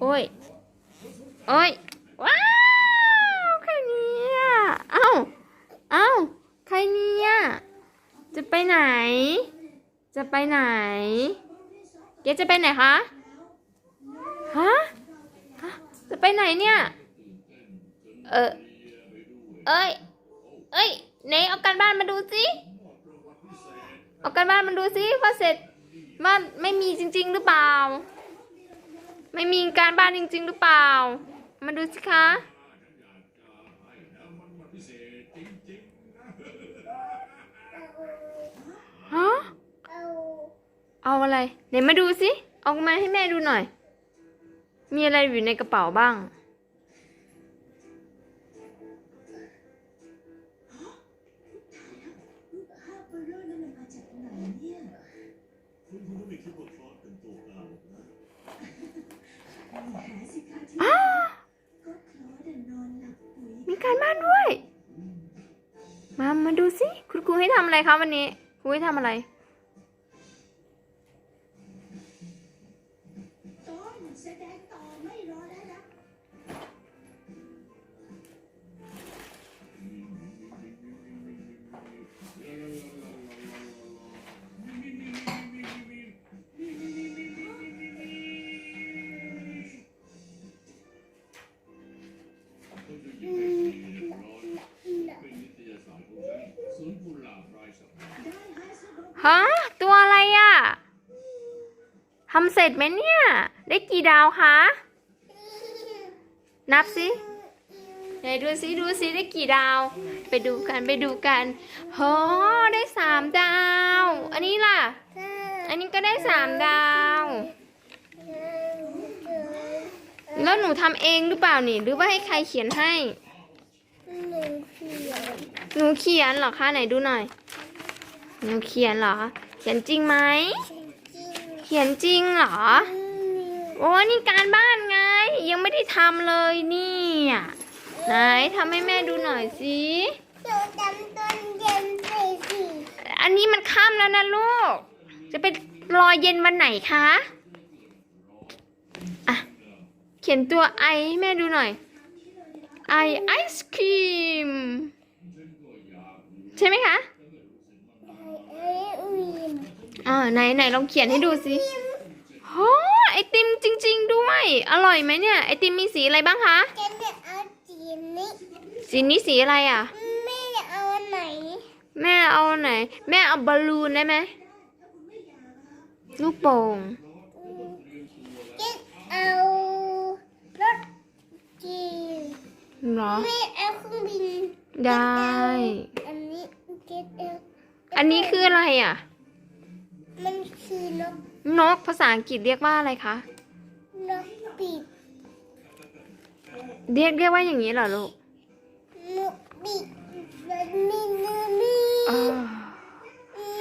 โอ้ย โอ้ย ว้าว ใครเนี่ยเอ้า เอ้า ใครเนี่ย จะไปไหน จะไปไหน เกจะไปไหนคะฮะฮะ จะไปไหนเนี่ย เออ เอ้ย เอ้ยไหนเอาการบ้านมาดูสิ เอาการบ้านมาดูสิว่าเสร็จว่าไม่มีจริง ๆ หรือเปล่า ไม่มีการบ้านจริง ๆ หรือเปล่า มาดูสิคะฮะเอาเอาอะไรไหนมาดูสิ เอามาให้แม่ดูหน่อย มีอะไรอยู่ในกระเป๋าบ้าง อ้ามีการบ้านด้วย มา มาดูสิ คุณครูให้ทำอะไรคะวันนี้ ครูให้ทำอะไร เสร็จไหมเนี่ย ได้กี่ดาวคะ นับสิไหนดูสิดูสิได้กี่ดาว ไปดูกันไปดูกันโหได้สามดาว อันนี้ล่ะ อันนี้ก็ได้สามดาว แล้วหนูทำเองหรือเปล่านี่หรือว่าให้ใครเขียนให้ หนึ่งเขียนหนูเขียนเหรอคะไหนดูหน่อย หนูเขียนเหรอ เขียนจริงไหม เขียนจริงเหรอ โอ้นี่การบ้านไง ยังไม่ได้ทำเลยเนี่ยไหนทำให้แม่ดูหน่อยสิเดี๋ยวจำต้นเย็นไปสิอันนี้มันค่ำแล้วนะลูก จะไปรอเย็นวันไหนคะอะเขียนตัวไอให้แม่ดูหน่อย ไอไอศครีม ใช่ไหมคะเอ้ยวิน อ่าไหนไหนลองเขียนให้ดูสิโอ้ไอติมจริง ๆ ด้วย อร่อยไหมเนี่ย ไอติมมีสีอะไรบ้างคะจะเนี่ยเอาจีนนี้สีนี้สีอะไรอะ ไม่เอาอันไหน แม่เอาไหน แม่เอาบอลลูนได้ไหมลูกโป่งจะเอารถจีนเหรอ ไม่เอาเครื่องบินได้ อันนี้เก็ตเอลอันนี้คืออะไรอะมัน คือนกนกภาษาอังกฤษเรียกว่าอะไรคะ นกปีกเรียกเรียกว่าอย่างนี้เหรอลูกนกปีกมันมีเนื้อมีอ่า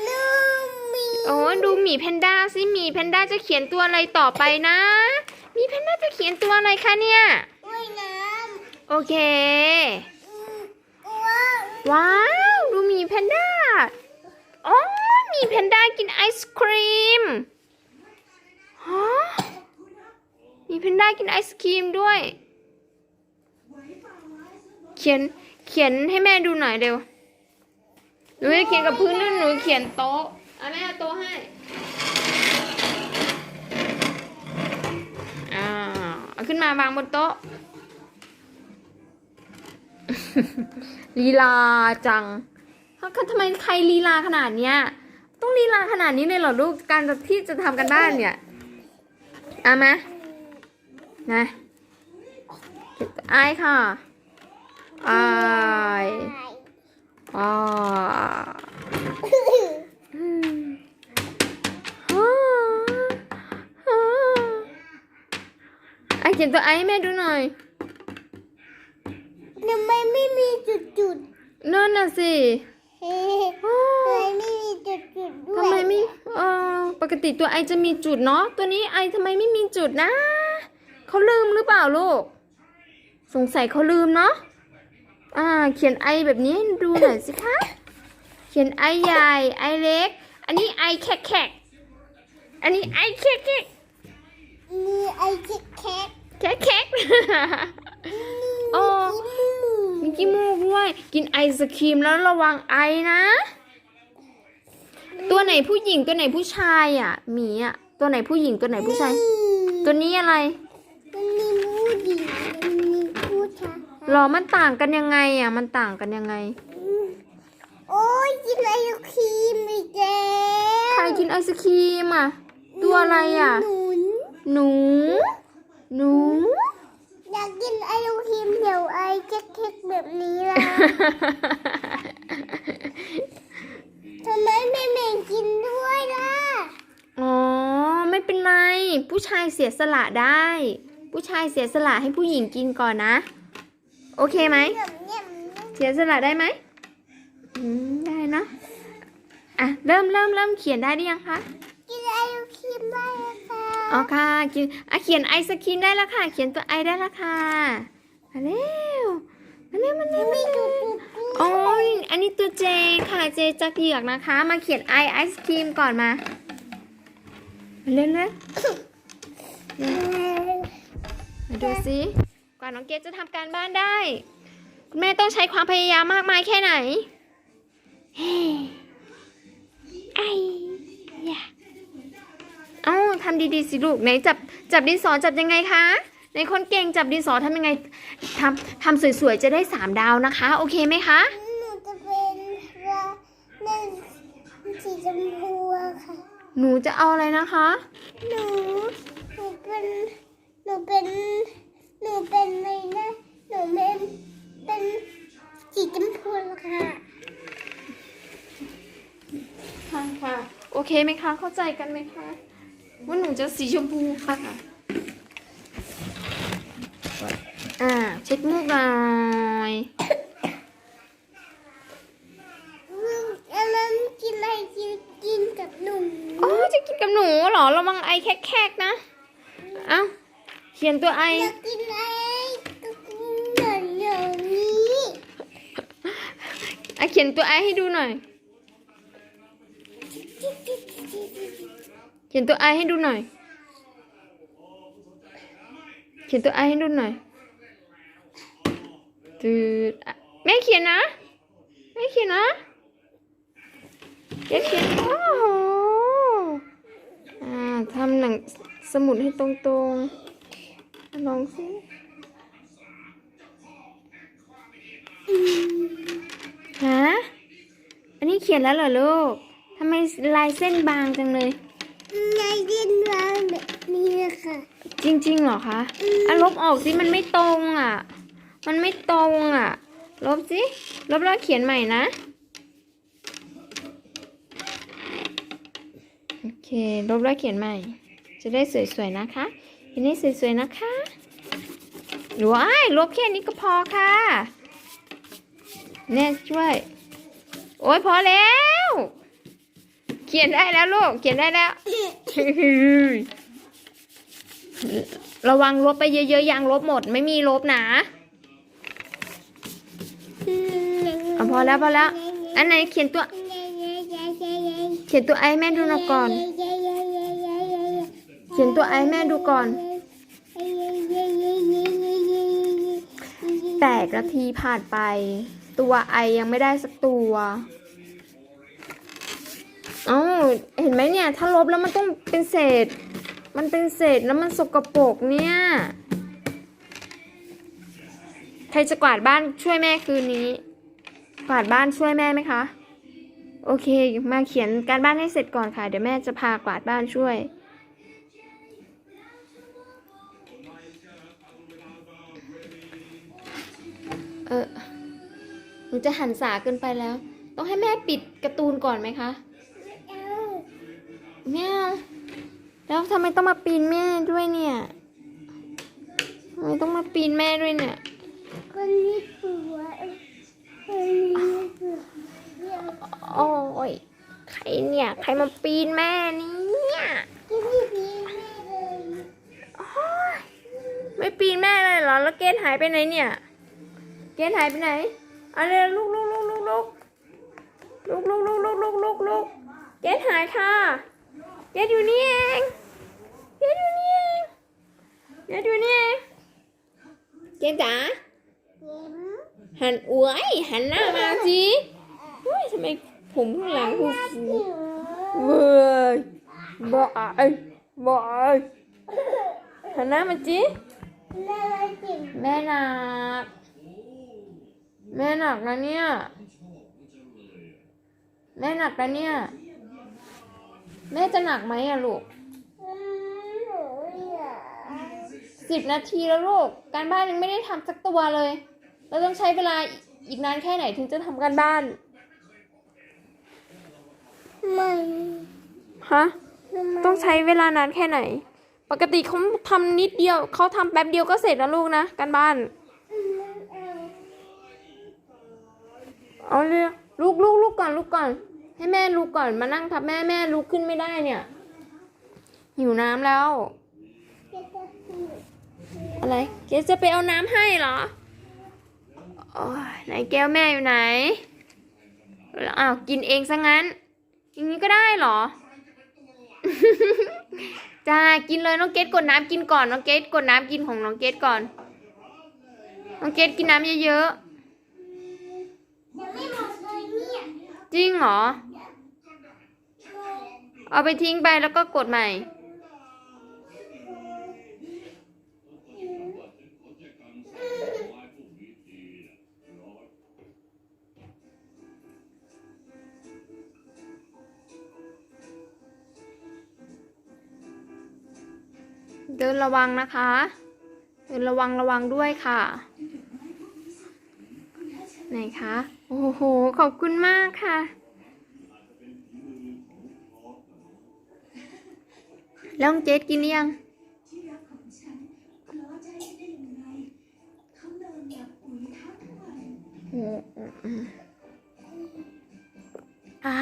เนื้อมีโอ้ดูหมีแพนด้าสิหมีแพนด้าจะเขียนตัวอะไรต่อไปนะหมีแพนด้าจะเขียนตัวอะไรคะเนี่ยว่ายน้โอเคำอืมว้าวว้าว ดูหมีแพนด้าอ๋อหมี แพนด้ากินไอศครีมฮะมีแพนด้ากินไอศครีมด้วย เขียนเขียนให้แม่ดูหน่อยเร็วหนูจะเขียนกับพื้นหรือหนูเขียนโต๊ะอะแม่เอาโต๊ะให้อ่าเอาขึ้นมาวางบนโต๊ะลีลาจังเขาทำไมใครลีลาขนาดเนี้ย ต้องลีลาขนาดนี้เลยเหรอลูก การที่จะทำกันบ้านเนี่ยเอามานะไอายค่ะไอายอ่าอืมอ่าอ่าไอเขียนตัวไอแม่ดูหน่อยทำไมไม่มีจุดจุดนั่นน่ะสิๆเฮ้อ้าทำ ไมไม่มีจุดจุดๆด้วยทำไมไม่เออปกติตัวไอจะมีจุดเนาะตัวนี้ไอทำไมไม่มีจุดนะเขาลืมหรือเปล่าลูก สงสัยเขาลืมเนาะอ่า เขียนไอแบบนี้ให้ดูหน่อยสิคะ เขียนไอใหญ่ไอเล็ก อันนี้ไอแขกแขกอันนี้ไอแขกแขกมีไอคิดแคทโอ้มีขี้มูกด้วย กินไอศครีมแล้วระวังไอนะ ตัวไหนผู้หญิงตัวไหนผู้ชายอะหมีอะ ตัวไหนผู้หญิงตัวไหนผู้ชาย ตัวนี้อะไรมันมีผู้หญิงมันมีผู้ชายหรอมันต่างกันยังไงอะ มันต่างกันยังไง โอ้ยกินไอศครีมอีกแล้วใครกินไอศครีมอะ ตัวอะไรอะ หนุนหนู หนู อยากกินไอศครีมเดี๋ยวไอเค็กๆแบบนี้ล่ะทำไมไม่แบ่งกินด้วยล่ะ อ๋อ ไม่เป็นไร ผู้ชายเสียสละได้ ผู้ชายเสียสละให้ผู้หญิงกินก่อนนะ โอเคไหมแบบเนี้ยเสียสละได้ไหมอืมได้เนอะอะ เริ่มเริ่มเริ่มเขียนได้หรือยังคะ กินไอศครีมได้แล้วค่ะ อ๋อค่ะกินอะเขียนไอศครีมได้แล้วค่ะ เขียนตัวไอได้แล้วค่ะ มาเร็วมาเร็วมาเร็วมาไม่เร็ดูวปุ๊บอ๋ออันนี้ตัวเจค่ะเจจากเหยือกนะคะ มาเขียนไอไอศครีมก่อนมามาเร็วเร็วมาดูสิกว่าน้องเกดจะทำการบ้านได้ คุณแม่ต้องใช้ความพยายามมากมายแค่ไหนเฮ้ไอ้ยะเอ้าทำดีๆสิลูกไหนจับจับดินสอจับยังไงคะ ในคนเก่งจับดินสอทำยังไงทำทำสวยๆ จะได้สามดาวนะคะ โอเคไหมคะ หนูจะเป็นว่าเล่นสีชมพูอะค่ะ หนูจะเอาอะไรนะคะ หนู หนูเป็น หนูเป็น หนูเป็นอะไรนะ หนูเป็นเป็นสีชมพูละค่ะ ค่ะค่ะ โอเคไหมคะ เข้าใจกันไหมคะ ว่าหนูจะสีชมพูค่ะ อ่าเช็ดมูกหน่อยอันนั้นกินอะไรกินกินกับหนูโอ้จะกินกับหนูเหรอระวังไอแคกๆนะ เอ้าเขียนตัวไออยากกินอะไรก็กินอย่างอย่างนี้อะเขียนตัวไอให้ดูหน่อย เขียนตัวไอให้ดูหน่อย เขียนตัวไอให้ดูหน่อย ตืดอะแม่เขียนนะแม่เขียนนะแกเขียนโอ้โหอ่าทำหนังสมุดให้ตรงๆลองสิฮะอันนี้เขียนแล้วเหรอลูกทำไมลายเส้นบางจังเลยยายกินวางแบบนี้นะคะจริงๆเหรอคะอะลบออกสิมันไม่ตรงอะ มันไม่ตรงอะ ลบสิ ลบแล้วเขียนใหม่นะ โอเค ลบแล้วเขียนใหม่ จะได้สวยๆนะคะอันนี้สวยๆนะคะหรือว่าลบแค่นี้ก็พอค่ะเนี่ยช่วย โอ้ยพอแล้ว เขียนได้แล้วลูก เขียนได้แล้ว ระวังลบไปเยอะๆยางลบหมด ไม่มีลบนะ เอาพอแล้วพอแล้ว อันไหนเขียนตัว เขียนตัวไอแม่ดูหน่อยก่อน เขียนตัวไอแม่ดูก่อนแปดนาทีผ่านไป ตัวไอยังไม่ได้สักตัวเอ้าเห็นไหมเนี่ย ถ้าลบแล้วมันต้องเป็นเศษ มันเป็นเศษแล้วมันสกปรกเนี่ย รจะกวาดบ้านช่วยแม่คืนนี้ กวาดบ้านช่วยแม่ไหมคะ โอเค มาเขียนการบ้านให้เสร็จก่อนค่ะ เดี๋ยวแม่จะพากวาดบ้านช่วย เออหนูจะหันสาเกินไปแล้ว ต้องให้แม่ปิดการ์ตูนก่อนไหมคะไม่แล้วทำไมต้องมาปีนแม่ด้วยเนี่ยทำไมต้องมาปีนแม่ด้วยเนี่ย คนนี้สวยคนนี้สวยโอ้ยใครเนี่ย ใครมาปีนแม่เนี่ยที่นี่ดีแม่เลยไม่ปีนแม่เลยเหรอ แล้วเกณฑ์หายไปไหนเนี่ย เกณฑ์หายไปไหนเอาเร็วลูกลูกลูกลูกลูกลูกลูกลูกลูกลูกลูกลูกเกณฑ์หายค่ะ เกณฑ์อยู่นี่เองเกณฑ์อยู่นี่เองเกณฑ์อยู่นี่เองนจ๋ายิ้ม หันอวยหันหน้ามาสิเฮ้ยทำไมผมข้างหลังฟูฟูหิวเว้ยบอยบอยหันหน้ามาจิแม่มาจิ๋มแม่หนักแม่หนักนะเนี่ยแม่หนักนะเนี่ยแม่จะหนักไหมอะลูก อืมหนูอยาก สิบนาทีแล้วลูก การบ้านยังไม่ได้ทำสักตัวเลย เราต้องใช้เวลาอีกนานแค่ไหนถึงจะทำการบ้านไม่ฮะต้องใช้เวลานานแค่ไหน ปกติเขาทำนิดเดียวเขาทำแป๊บเดียวก็เสร็จแล้วลูกนะการบ้านเอาเลยลุกลุกลุกก่อนลุกก่อน ให้แม่ลุกก่อนมานั่งทับแม่แม่ลุกขึ้นไม่ได้เนี่ยหิวน้ำแล้ว อะไรเกสจะไปเอาน้ำให้เหรอโอ้ยไหนแก้วแม่อยู่ไหนอ้าวกินเองซะงั้น อย่างนี้ก็ได้เหรอจ้ากินเลยน้องเกดกดน้ำกินก่อนน้องเกดกดน้ำกินของน้องเกดก่อนน้องเกดกินน้ำเยอะเยเนี่ยๆจริงเหรอ เอาไปทิ้งไปแล้วก็กดใหม่ เดินระวังนะคะ เดินระวังระวังด้วยค่ะไหนคะ โอ้โห ขอบคุณมากค่ะ แล้วเจสกินหรือยังองฉันล้ออืมอืออ่า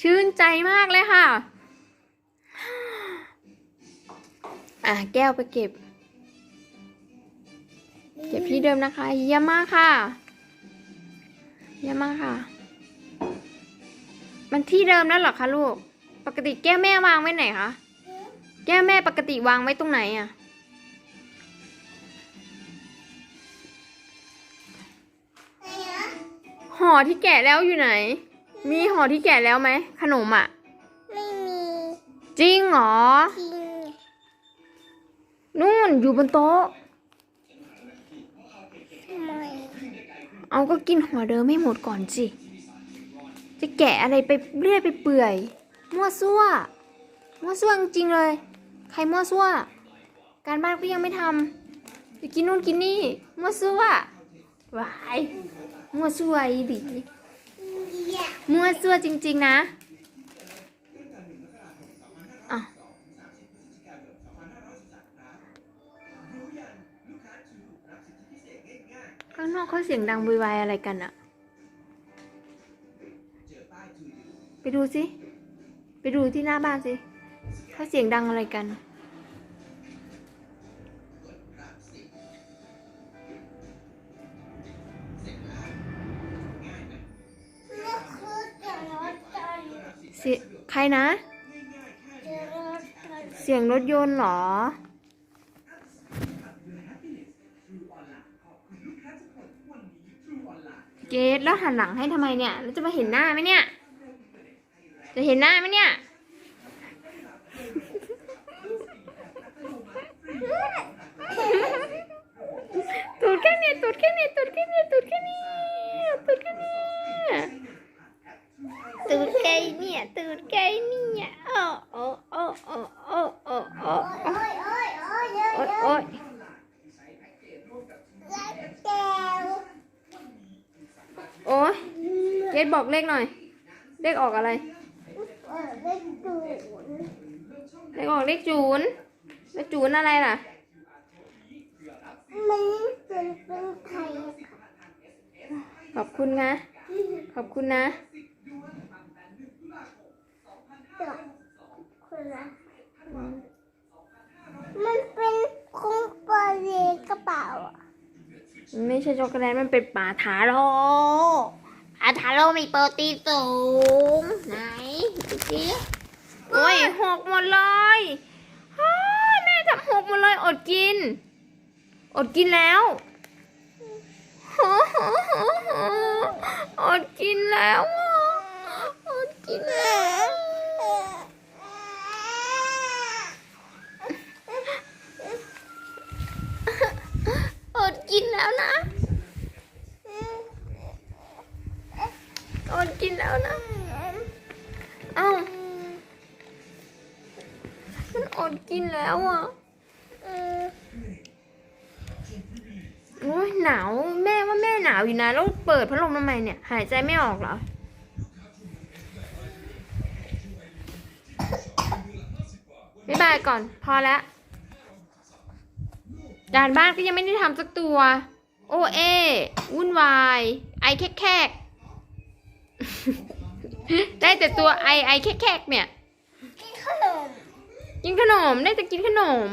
ชื่นใจมากเลยค่ะ อะแก้วไปเก็บ เก็บที่เดิมนะคะ เยี่ยมมากค่ะ เยี่ยมมากค่ะ มันที่เดิมแล้วเหรอคะลูก ปกติแก้วแม่วางไว้ไหนคะ แก้วแม่ปกติวางไว้ตรงไหนอะไหนนะห่อที่แกะแล้วอยู่ไหน มีห่อที่แกะแล้วไหม ขนมอะไม่มี จริงเหรอจริง นู่นอยู่บนโต๊ะทำไมเอาก็กินห่อเดิมไม่หมดก่อนสิ จะแกะอะไรไปเรื่อยไปเปื่อย มั่วซั่ว มั่วซั่วจริงๆเลย ใครมั่วซั่ว การบ้านก็ยังไม่ทำจะกินนู่นกินนี่ มั่วซั่ววาย มั่วซั่วอีดิอยากมั่วซั่วจริง ๆ นะอะางนอกเขาเสียงดังวุ่นวายอะไรกันอะไปดูสิ ไปดูที่หน้าบ้านสิเขาเสียงดังอะไรกันเลือกคือจะรถจนเสียใครนะจะรถจนเสียงรถยนต์เหรอ กดแล้วหันหลังให้ทำไมเนี่ยแล้วจะมาเห็นหน้าไหมเนี่ย จะเห็นหน้าไหมเนี่ยตูดแค่นี้ตูดแค่นี้ตูดแค่นี้ตูดแค่นี้ตูดแค่นี้ตูดไก่เนี่ยตูดไก่เนี่ยโอ้โอ้โอ้โอ้โอ้โอ้โอ้ โอ้ยโอ้ยโอ้ยเยอะ โอ้ เย โอ้ อะ ย รักแก้ว โอ้ยเกด บอกเลขหน่อย เลขออกอะไรเออเล็กดูเลขออกเลขจูนเลขจูนอะไรล่ะมันเป็นเป็นไข่ขอบคุณนะ ขอบคุณนะดอกคนละมันเป็นคงปลาเลกระเป๋าอะมันไม่ใช่ช็อกโกแลตมันเป็นปลาทาโร่ ปลาทาโร่มีโปรตีนสูง ไหนดูสิโอ้ยหกหมดเลยฮ้ยแม่ทำหกหมดเลยอดกิน อดกินแล้วอดกินแล้วอดกินแล้วอดกินแล้วนะ อดกินแล้วนะเอ้ามันอดกินแล้วอะโอ้ยหนาวแม่ว่าแม่หนาวอยู่นะแล้วเปิดพัดลมทำไมเนี่ย หายใจไม่ออกเหรอบ๊ายบายก่อน พอแล้วการบ้านก็ยังไม่ได้ทำสักตัว โอเอวุ่นวาย ไอแคกแคก ได้แต่ตัวไอไอแคกแคกเนี่ย กินขนม กินขนมได้แต่กินขนม